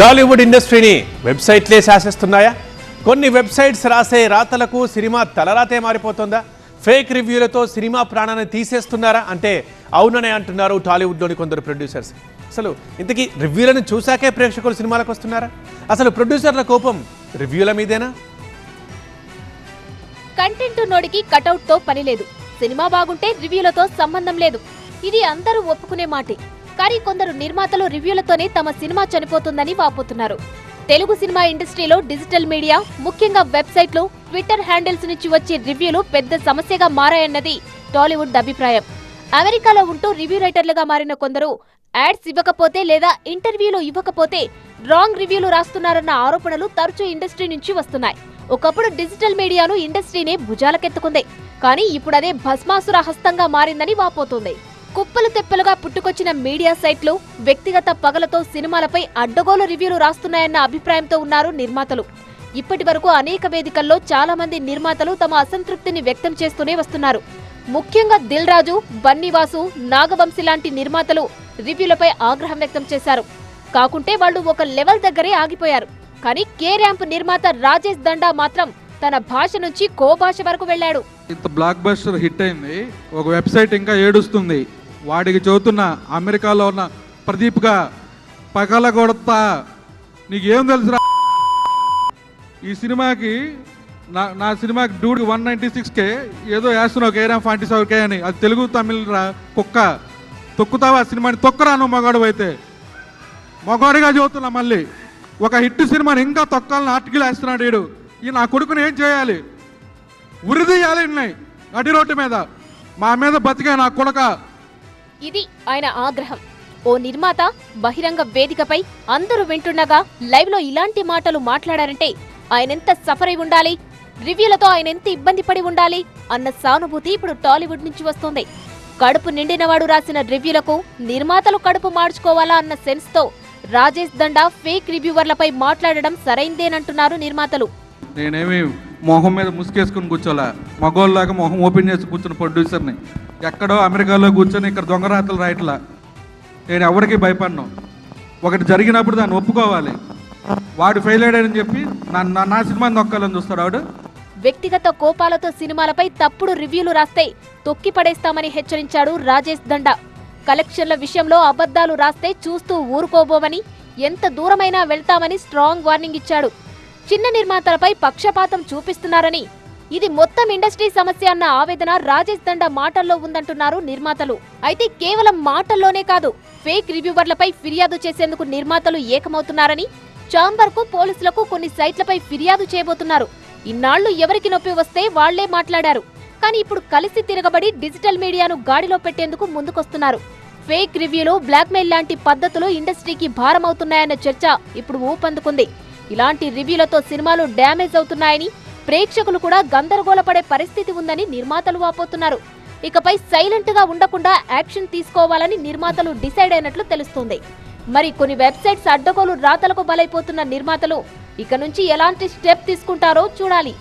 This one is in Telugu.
టాలీవుడ్ ఇండస్ట్రీని వెబ్సైట్లే శాసిస్తున్నాయా? కొన్ని వెబ్సైట్స్ రాసే రాతలకు సినిమా తలరాతే మారిపోతుందా? ఫేక్ రివ్యూలతో సినిమా ప్రాణాన్ని తీసేస్తున్నారా? అంటే అవుననే అంటున్నారు టాలీవుడ్లోని కొందరు ప్రొడ్యూసర్స్. అసలు ఇంతకీ రివ్యూలను చూశాకే ప్రేక్షకులు సినిమాలకు వస్తున్నారా? అసలు ప్రొడ్యూసర్ల కోపం రివ్యూల మీదేనా? కంటెంట్ నోడికి కటౌట్తో పని లేదు. సినిమా బాగుంటే రివ్యూలతో సంబంధం లేదు. ఇది అందరూ ఒప్పుకునే మాటే. కానీ కొందరు నిర్మాతలు రివ్యూలతోనే తమ సినిమా చనిపోతుందని వాపోతున్నారు. తెలుగు సినిమా ఇండస్ట్రీలో డిజిటల్ మీడియా ముఖ్యంగా వెబ్సైట్లు ట్విట్టర్ హ్యాండిల్స్ నుంచి వచ్చే రివ్యూలు పెద్ద సమస్యగా మారాయన్నది టాలీవుడ్ అభిప్రాయం. అమెరికాలో ఉంటూ రివ్యూ రైటర్లుగా మారిన కొందరు యాడ్స్ ఇవ్వకపోతే లేదా ఇంటర్వ్యూలు ఇవ్వకపోతే రాంగ్ రివ్యూలు రాస్తున్నారన్న ఆరోపణలు తరచూ ఇండస్ట్రీ నుంచి వస్తున్నాయి. ఒకప్పుడు డిజిటల్ మీడియాను ఇండస్ట్రీనే భుజాలకెత్తుకుంది. కానీ ఇప్పుడు అదే భస్మాసుర హస్తంగా మారిందని వాపోతోంది. కుప్పలు తెప్పలుగా పుట్టుకొచ్చిన మీడియా సైట్లు వ్యక్తిగత పగలతో సినిమాలపై అడ్డగోలు రివ్యూలు రాస్తున్నాయన్న అభిప్రాయంతో ఉన్నారు నిర్మాతలు. ఇప్పటి వరకు అనేక వేదికల్లో చాలా మంది నిర్మాతలు తమ అసంతృప్తిని వ్యక్తం చేస్తూనే వస్తున్నారు. ముఖ్యంగా దిల్ రాజు బన్నీవాసు నాగవంశి లాంటి నిర్మాతలు రివ్యూలపై ఆగ్రహం వ్యక్తం చేశారు. కాకుంటే వాళ్ళు ఒక లెవెల్ దగ్గరే ఆగిపోయారు. కానీ కే ర్యాంప్ నిర్మాత రాజేష్ దండా మాత్రం తన భాష నుంచి కో భాష వరకు వెళ్ళాడు. ఇంత బ్లాక్ బస్టర్ హిట్ అయింది. ఒక వెబ్సైట్ ఇంకా ఏడుస్తుంది. వాడికి చదువుతున్న అమెరికాలో ఉన్న ప్రదీప్గా పగల కొడతా నీకేం తెలుసురా? ఈ సినిమాకి నా నా సినిమాకి డూడ్ వన్ నైంటీ సిక్స్కే ఏదో వేస్తున్నావు కేరామ్ ఫాంటీ సెవెన్ కే అని. అది తెలుగు తమిళ రా కుక్క. తొక్కుతావా ఆ సినిమాని? తొక్కరా నువ్వు మగాడు అయితే. మగాడిగా చదువుతున్నా మళ్ళీ. ఒక హిట్ సినిమాని ఇంకా తొక్కాలని ఆర్టికల్ వేస్తున్నాడు వీడు ఈ నా కొడుకుని ఏం చేయాలి? ఉరిదీయాలి ఉన్నాయి నడి రోడ్డు మీద. మా మీద బతికే నా కొడక. ఇది ఆయన ఆగ్రహం. ఓ నిర్మాత బహిరంగ వేదికపై అందరూ వింటుండగా లైవ్లో ఇలాంటి మాటలు మాట్లాడారంటే ఆయనెంత సఫర్ అయి ఉండాలి? రివ్యూలతో ఆయన ఎంత ఇబ్బంది పడి ఉండాలి? అన్న సానుభూతి ఇప్పుడు టాలీవుడ్ నుంచి వస్తుంది. కడుపు నిండినవాడు రాసిన రివ్యూలకు నిర్మాతలు కడుపు మార్చుకోవాలా అన్న సెన్స్తో రాజేష్ దండా ఫేక్ రివ్యూవర్లపై మాట్లాడడం సరైందేనంటున్నారు నిర్మాతలు. నేనేమి మొహం మీద ముసుకేసుకుని కూర్చోలే మగోళ్ళలాగా మొహం ఓపెన్ చేసి కూర్చున్న ప్రొడ్యూసర్ని ఎక్కడో అమెరికాలో కూర్చొని ఇక్కడ దొంగ రాతలు రాయట్లా. నేను ఎవరికి భయపడను. ఒకటి జరిగినప్పుడు దాన్ని ఒప్పుకోవాలి. వాడు ఫెయిల్ అయ్యాడని చెప్పి నా నా- నా సినిమాని నొక్కాలని చూస్తాడు వాడు వ్యక్తిగత కోపాలతో సినిమాలపై తప్పుడు రివ్యూలు రాస్తే తొక్కి పడేస్తామని హెచ్చరించాడు రాజేష్ దండ. కలెక్షన్ల విషయంలో అబద్ధాలు రాస్తే చూస్తూ ఊరుకోబోమని ఎంత దూరమైనా వెళ్తామని స్ట్రాంగ్ వార్నింగ్ ఇచ్చాడు. చిన్న నిర్మాతలపై పక్షపాతం చూపిస్తున్నారని. ఇది మొత్తం ఇండస్ట్రీ సమస్య అన్న ఆవేదన రాజేష్ దండ మాటల్లో ఉందంటున్నారు నిర్మాతలు. అయితే కేవలం మాటల్లోనే కాదు ఫేక్ రివ్యూవర్లపై ఫిర్యాదు చేసేందుకు నిర్మాతలు ఏకమవుతున్నారని చాంబర్కు పోలీసులకు కొన్ని సైట్లపై ఫిర్యాదు చేయబోతున్నారు. ఇన్నాళ్ళు ఎవరికి నొప్పి వస్తే వాళ్ళే మాట్లాడారు. కానీ ఇప్పుడు కలిసి తిరగబడి డిజిటల్ మీడియాను గాడిలో పెట్టేందుకు ముందుకొస్తున్నారు. ఫేక్ రివ్యూలు బ్లాక్మెయిల్ లాంటి పద్ధతులు ఇండస్ట్రీకి భారమవుతున్నాయన్న చర్చ ఇప్పుడు ఊపందుకుంది. ఇలాంటి రివ్యూలతో సినిమాలు డ్యామేజ్ అవుతున్నాయని ప్రేక్షకులు కూడా గందరగోళపడే పరిస్థితి ఉందని నిర్మాతలు వాపోతున్నారు. ఇకపై సైలెంట్గా ఉండకుండా యాక్షన్ తీసుకోవాలని నిర్మాతలు డిసైడ్ అయినట్లు తెలుస్తోంది. మరి కొన్ని వెబ్సైట్స్ అడ్డగోలు రాతలకు బలైపోతున్న నిర్మాతలు ఇక నుంచి ఎలాంటి స్టెప్ తీసుకుంటారో చూడాలి.